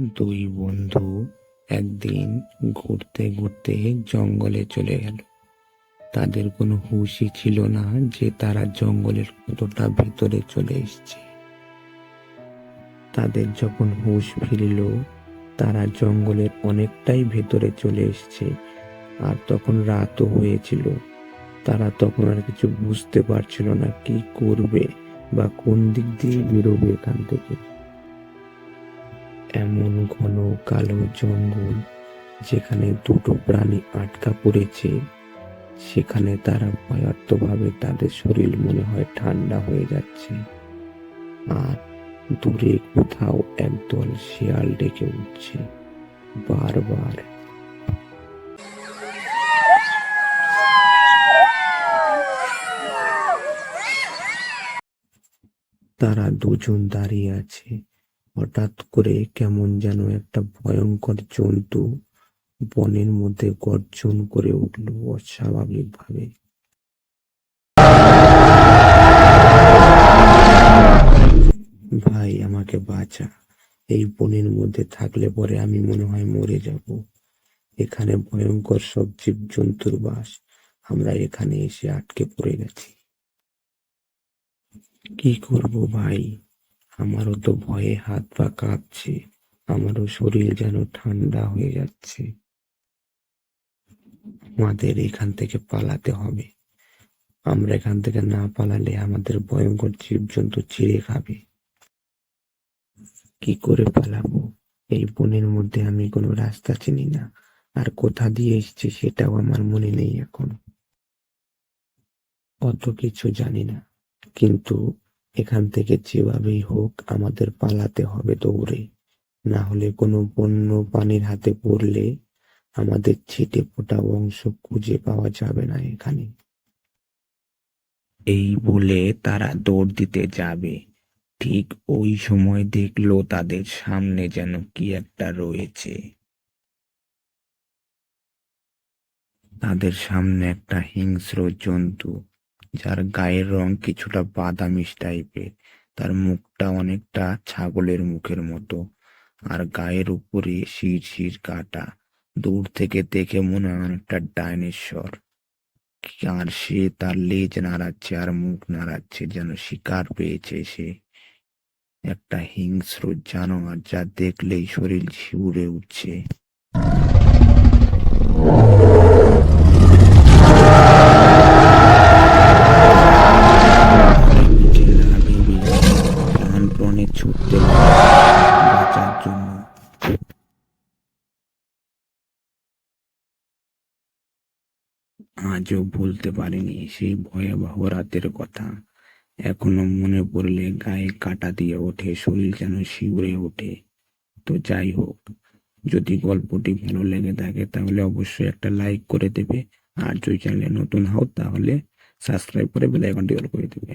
দুই বন্ধু একদিন ঘুরতে ঘুরতে জঙ্গলে চলে গেল। তাদের কোনো হুঁশই ছিল না যে তারা জঙ্গলের কতটা ভিতরে চলে এসেছে। তাদের যখন হুঁশ ফিরল, তারা জঙ্গলের অনেকটাই ভেতরে চলে এসছে আর তখন রাতও হয়েছিল। তারা তখন আর কিছু বুঝতে পারছিল না কি করবে বা কোন দিক দিয়ে বেরোবে এখান থেকে। এমন ঘন কালো জঙ্গল যেখানে দুটো প্রাণী আটকা পড়েছে, সেখানে তারা ভয়ার্থভাবে তাদের শরীর মনে হয় ঠান্ডা হয়ে যাচ্ছে। আর দূরে কোথাও একদল শিয়াল ডেকে উঠছে, বারবার। তারা দুজন দাঁড়িয়ে আছে। হঠাৎ করে কেমন যেন একটা ভয়ঙ্কর জন্তু বনের মধ্যে গর্জন করে উঠল অস্বাভাবিক ভাবে ভাই, আমাকে বাঁচা। এই বনের মধ্যে থাকলে পরে আমি মনে হয় মরে যাব। এখানে ভয়ঙ্কর সব জীব জন্তুর বাস। আমরা এখানে এসে আটকে পড়ে গেছি। কি করব ভাই? আমারও তো ভয়ে হাত পা কাঁপছে, আমারও শরীর যেন ঠান্ডা হয়ে যাচ্ছে। আমাদের এখান থেকে পালাতে হবে। আমরা এখান থেকে না পালালে আমাদের ভয়ঙ্কর জীবজন্তু চিড়ে খাবে। কি করে পালাবো? এই বনের মধ্যে আমি কোনো রাস্তা চিনি না, আর কোথা দিয়ে এসেছি সেটাও আমার মনে নেই এখন। অত কিছু জানি না, কিন্তু এখান থেকে যেভাবেই হোক আমাদের পালাতে হবে দৌড়ে। না হলে কোনো বন্য পানির হাতে পড়লে আমাদের ছিটে ফোটা বংশ খুঁজে পাওয়া যাবে না এখানে। এই বলে তারা দৌড় দিতে যাবে। ঠিক ওই সময় দেখল তাদের সামনে যেন কি একটা রয়েছে। তাদের সামনে একটা হিংস্র জন্তু যার গায়ের রং কিছুটা বাদামিস টাইপের, তার মুখটা অনেকটা ছাগলের মুখের মতো আর গায়ের উপরে শির শির কাটা। দূর থেকে দেখে মনে হয় অনেকটা ডাইনোসর। আর সে তার লেজ নাড়াচ্ছে আর মুখ নাড়াচ্ছে, যেন শিকার পেয়েছে সে। একটা হিংস্র জানোয়ার যা দেখলেই শরীর শিউরে উঠছে। আজও ভুলতে পারিনি সেই ভয়াবহ রাতের কথা। এখনও মনে পড়লে গায়ে কাটা দিয়ে ওঠে, শরীর যেন শিউরে ওঠে। তো যাই হোক, যদি গল্পটি ভালো লেগে থাকে তাহলে অবশ্যই একটা লাইক করে দেবে। আর যদি চ্যানেলে নতুন হও তাহলে সাবস্ক্রাইব করে বেলাইকনটি অল করে দেবে।